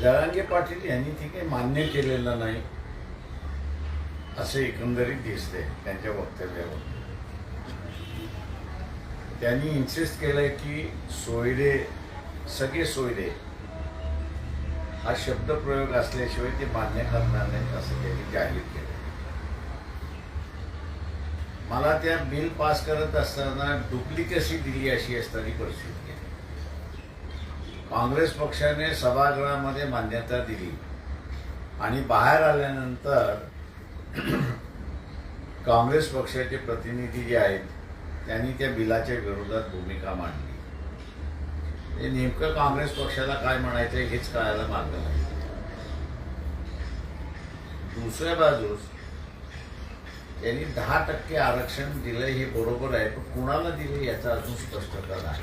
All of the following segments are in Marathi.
जरांगे पाटील यांनी ते काही मान्य केलेलं नाही असे एकंदरीत दिसते त्यांच्या वक्तव्यावर. त्यांनी इन्सिस्ट केलंय की सोयरे सगळे सोयरे हा शब्द प्रयोग असल्याशिवाय ते मान्य करणार नाहीत असं त्यांनी जाहीर केलं मला त्या बिल पास करत असताना डुप्लिकेसी दिली अशी असताना परिस्थिती. काँग्रेस पक्षाने सभागृहामध्ये मान्यता दिली. आणि बाहेर आल्यानंतर काँग्रेस पक्षाचे प्रतिनिधी जे आहेत त्यांनी त्या बिलाच्या विरोधात भूमिका मांडली. हे नेमकं काँग्रेस पक्षाला काय म्हणायचं हेच कळायला मार्ग नाही. दुसऱ्या बाजूस त्यांनी दहा टक्के आरक्षण दिलं हे बरोबर आहे पण कुणाला दिले याचा अजून स्पष्टता नाही.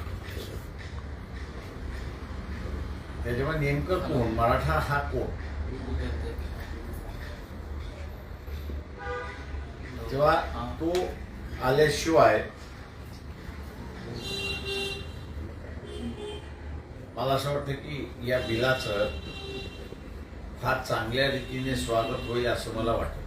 त्याच्यामुळे नेमकं कोण? मराठा हा कोण? तेव्हा तो आल्याशिवाय मला असं वाटतं की या बिलाचं फार चांगल्या रीतीने स्वागत होईल असं मला वाटतं.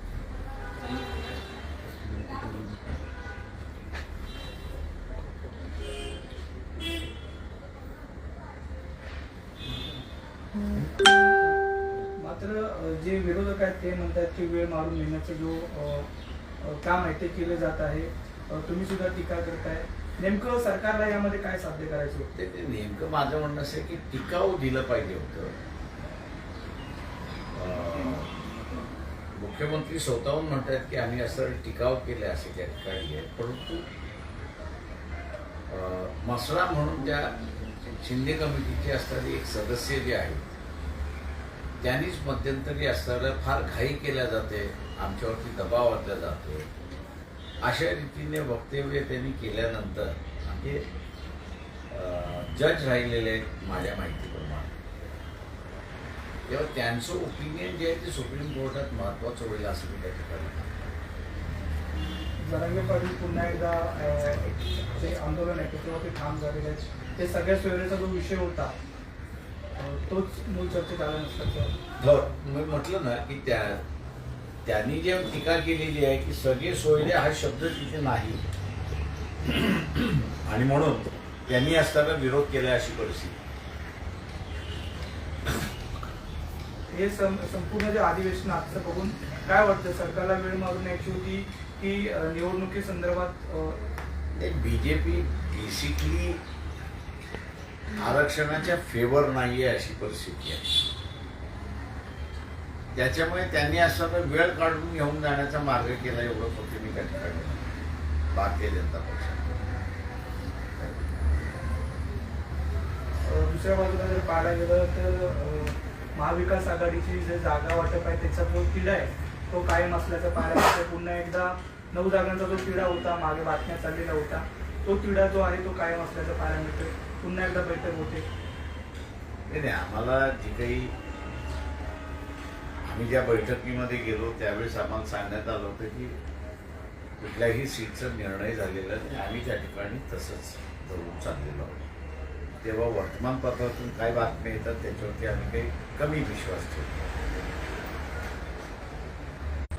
मात्र जे विरोधक आहेत ते म्हणतात की वेळ मारून नेण्याचं जो काम आहे ते केलं जात आहे. तुम्ही सुद्धा टीका करताय. नेमकं सरकारला यामध्ये काय साध्य करायचं? होतं ते नेमकं माझं म्हणणं असं आहे की टिकाऊ दिलं पाहिजे होतं. मुख्यमंत्री स्वतःहून म्हणतात की आम्ही असं टिकाव केले असे त्या ठिकाणी परंतु अं, मसरा म्हणून त्या शिंदे कमिटीचे असणारे एक सदस्य जे आहेत त्यांनीच मध्यंतरी असणाऱ्या फार घाई केल्या जाते आमच्यावरती दबाव आणला जातो. अशा रीतीने वक्तव्य त्यांनी केल्यानंतर म्हणजे जज राहिलेले आहेत माझ्या माहितीप्रमाणे. तेव्हा त्यांचं ओपिनियन जे आहे ते सुप्रीम कोर्टात महत्वाचं होईल असं मी त्या ठिकाणी जरांगे पाटील पुन्हा एकदा जे आंदोलन आहे त्याच्यावरती ठाम झालेले आहेत. ते सगळ्या सोयरेचा जो विषय होता तोच मूळ चर्चेत आला नसल्याचं हो मी म्हटलं ना की त्या त्यांनी जे टीका केलेली आहे की सगळे सोयरे हा शब्द तिथे नाही. आणि म्हणून त्यांनी असताना विरोध केला अशी परिस्थिती. हे संपूर्ण जे अधिवेशन आजचं बघून काय वाटतं? सरकारला वेळ मारून यायची होती? की निवडणुकी संदर्भात बीजेपी बेसिकली आरक्षणाच्या फेवर नाहीये अशी परिस्थिती आहे त्याच्यामुळे त्यांनी असं वेळ काढून घेऊन जाण्याचा मार्ग केला एवढं फक्त मी त्या ठिकाणी. भारतीय जनता पक्षाने दुसऱ्या बाजूला जर पाहायला गेलं तर महाविकास आघाडीची जे जागा वाटप आहे त्याचा जो तिढा आहे तो कायम असल्याचं पाहायला पुन्हा एकदा नऊ जागांचा जो तिढा होता मागे बातम्या चाललेला होता तो तिढा जो आहे तो कायम असल्याचं पाहायला मिळतोय. पुन्हा एकदा बैठक होते. नाही नाही आम्हाला जी काही आम्ही ज्या बैठकीमध्ये गेलो त्यावेळेस आम्हाला सांगण्यात आलं होतं की कुठल्याही सीटचा निर्णय झालेला नाही. आम्ही त्या ठिकाणी तसंच धरून चाललेलो आहोत. तेव्हा वर्तमानपत्रातून काय बातम्या येतात त्याच्यावरती आम्ही काही कमी विश्वास ठेवतो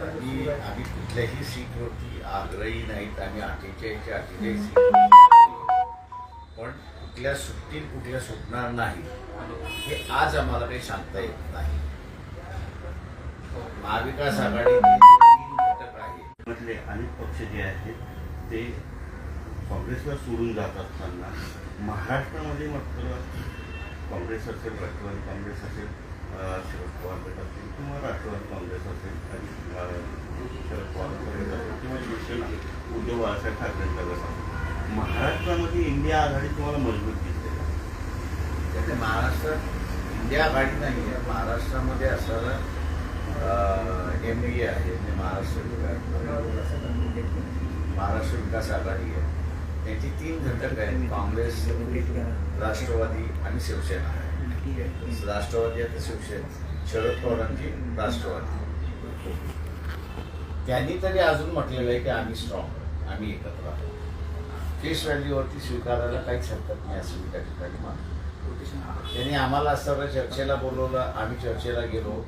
आणि आम्ही कुठल्याही सीटवरती आग्रही नाहीत. आम्ही अठ्ठेचाळीसच्या अठ्ठेचाळीस सीट पण कुठल्या सुटतील कुठल्या सुटणार नाही. हे आज आम्हाला काही सांगता येत नाही. महाविकास आघाडीचे जे तीन घटक आहेत. मधले अनेक पक्ष जे आहेत ते काँग्रेसला सोडून जात असताना महाराष्ट्रामध्ये मात्र काँग्रेस असेल राष्ट्रवादी काँग्रेस असेल शरद पवार गट असतील किंवा राष्ट्रवादी काँग्रेस असेल शरद पवार गट असेल किंवा शिवसेना उद्धव बाळासाहेब ठाकरेंचा गट असेल महाराष्ट्रामध्ये इंडिया आघाडी तुम्हाला मजबूत दिसते त्याचे महाराष्ट्रात इंडिया आघाडी नाही आहे. महाराष्ट्रामध्ये असणारं एम ए आहे. म्हणजे महाराष्ट्र विकास महाराष्ट्र विकास आघाडी आहे. त्याची तीन घटक आहेत. काँग्रेस राष्ट्रवादी आणि शिवसेना. आहे राष्ट्रवादी आता शिवसेना शरद पवारांची राष्ट्रवादी. त्यांनी तरी अजून म्हटलेलं आहे की आम्ही स्ट्रॉंग आम्ही एकत्र आहोत. फेस व्हॅल्यूवरती स्वीकारायला काहीच हरकत नाही असं मी त्या ठिकाणी मानतो त्यांनी आम्हाला सर्व चर्चेला बोलवलं आम्ही चर्चेला गेलो.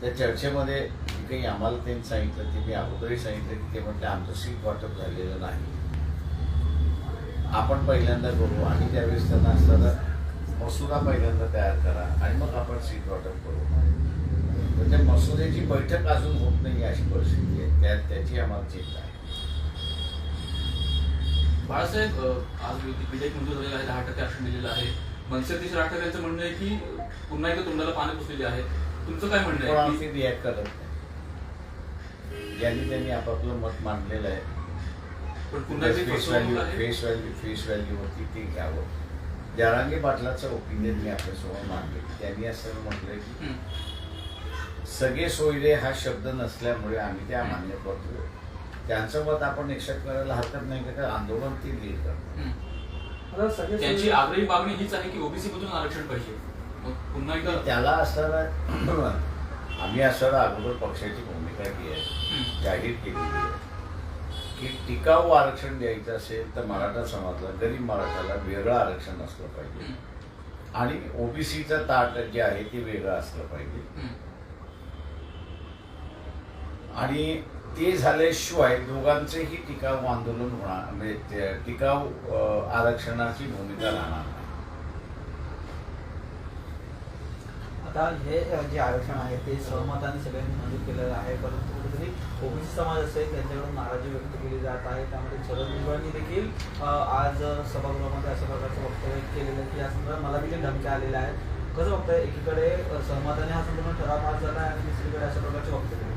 त्या चर्चेमध्ये काही आम्हाला त्यांनी सांगितलं ते मी अगोदरही सांगितलं की ते म्हटलं आमचं सीट वाटप झालेलं नाही. आपण पहिल्यांदा करू आणि त्यावेळेस त्यांना असताना मसुदा पहिल्यांदा तयार करा आणि मग आपण सीट वाटप करू. त्या मसुद्याची बैठक अजून होत नाही अशी परिस्थिती आहे. त्यात त्याची आम्हाला चिंता आहे. बाळासाहेब आज विधेयक मंजूर झालेलं आहे दहा टक्के आरक्षण दिलेलं आहे. मनसे अध्यक्ष राज ठाकरे यांचं म्हणणं आहे की पुन्हा एकदा तोंडाला पाणी पुसलेली आहे तुमचं काय म्हणणं आहे? आम्ही रिॲक्ट करत नाही. ज्यांनी त्यांनी आपापलं मत मांडलेलं आहे. पण पुन्हा face value face value face व्हॅल्यूवरती ते घ्यावं. जरांगे पाटलाचं ओपिनियन मी आपल्यासमोर मांडले त्यांनी असं म्हटलंय की. सगळे सोयरे हा शब्द नसल्यामुळे आम्ही त्या मान्य करतो त्यांचं मत आपण एक्सेप्ट करायला हरकत नाही का तर आंदोलन ते लीड करतो. आता सगळे त्यांची आग्रही मागणी हीच आहे की ओबीसी मधून आरक्षण पाहिजे मग पुन्हा एकदा त्याला असताना आम्ही असताना अगोदर पक्षाची भूमिका जी आहे. जाहीर केलेली आहे की टिकाऊ आरक्षण द्यायचं असेल तर मराठा समाजाला गरीब मराठाला वेगळं आरक्षण असलं पाहिजे. आणि ओबीसीचं ताट जे आहे ते वेगळं असलं पाहिजे. आणि ते झाल्याशिवाय दोघांचेही टिकाऊ आंदोलन होणार म्हणजे टिकाऊ आरक्षणाची भूमिका राहणार नाही आता हे जे आरक्षण आहे ते सहमताने सगळ्यांनी मंजूर केलेलं आहे परंतु कुठेतरी ओबीसी समाज असेल त्यांच्याकडून नाराजी व्यक्त केली जात आहे. त्यामध्ये शरद भुजबळांनी देखील आज सभागृहामध्ये अशा प्रकारचं वक्तव्य केलेलं आहे. की या संदर्भात मला देखील धमक्या आलेल्या आहेत. कसं वक्तव्य एकीकडे सहमताने हा संदर्भात ठराव पास झाला आहे आणि दुसरीकडे अशा प्रकारचे वक्तव्य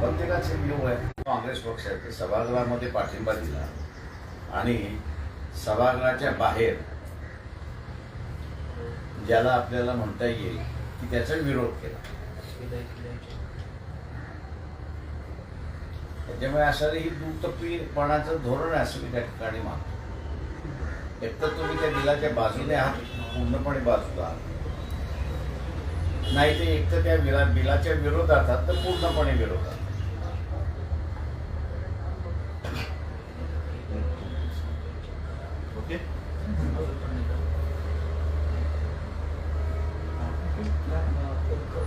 प्रत्येकाचे व्ह्यू आहे काँग्रेस पक्षाचे सभागृहामध्ये पाठिंबा दिला. आणि सभागृहाच्या बाहेर ज्याला आपल्याला म्हणता येईल की त्याचा विरोध केला. त्याच्यामुळे असं ही दुटप्पीपणाचं धोरण असं मी त्या ठिकाणी मागतो एक तर तुम्ही त्या बिलाच्या बाजूने आहात पूर्णपणे बाजूला आहात. नाही ते एक तर त्या बिला बिलाच्या विरोधात आहात तर पूर्णपणे विरोधात. ओके?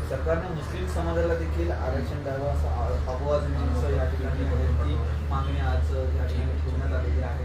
सरकारने मुस्लिम समाजाला देखील आरक्षण द्यावं असं आ- आवाज या ठिकाणी मागणी आज या ठिकाणी ठेवण्यात आलेली आहे.